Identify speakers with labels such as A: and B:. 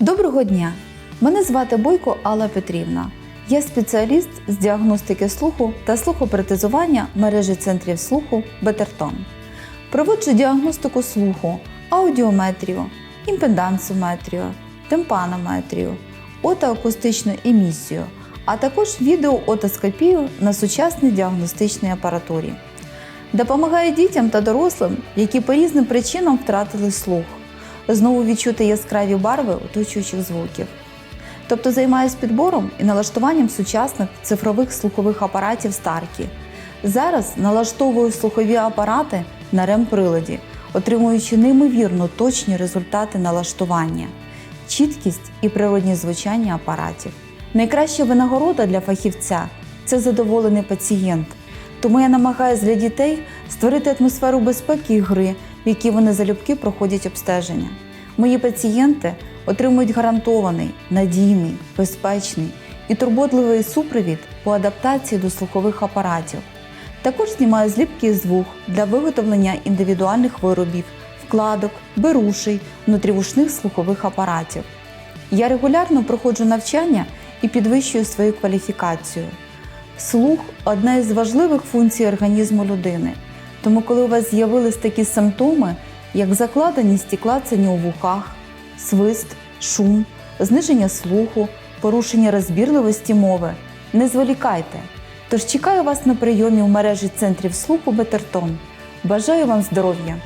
A: Доброго дня! Мене звати Бойко Алла Петрівна. Я спеціаліст з діагностики слуху та слухопротезування мережі центрів слуху Бетертон. Проводжу діагностику слуху, аудіометрію, імпедансометрію, тимпанометрію, отоакустичну емісію, а також відеоотоскопію на сучасній діагностичній апаратурі. Допомагає дітям та дорослим, які по різним причинам втратили слух, знову відчути яскраві барви оточуючих звуків. Тобто займаюся підбором і налаштуванням сучасних цифрових слухових апаратів Старкі. Зараз налаштовую слухові апарати на РЕМ-приладі, отримуючи неймовірно точні результати налаштування, чіткість і природні звучання апаратів. Найкраща винагорода для фахівця це задоволений пацієнт. Тому я намагаюся для дітей створити атмосферу безпеки і гри, в якій вони залюбки проходять обстеження. Мої пацієнти отримують гарантований, надійний, безпечний і турботливий супровід по адаптації до слухових апаратів. Також знімаю зліпки з вух для виготовлення індивідуальних виробів, вкладок, берушей, внутрівушних слухових апаратів. Я регулярно проходжу навчання і підвищую свою кваліфікацію. Слух одна із важливих функцій організму людини. Тому, коли у вас з'явились такі симптоми, як закладеність і клацання у вухах, свист, шум, зниження слуху, порушення розбірливості мови, не зволікайте. Тож чекаю вас на прийомі у мережі центрів слуху Бетертон. Бажаю вам здоров'я!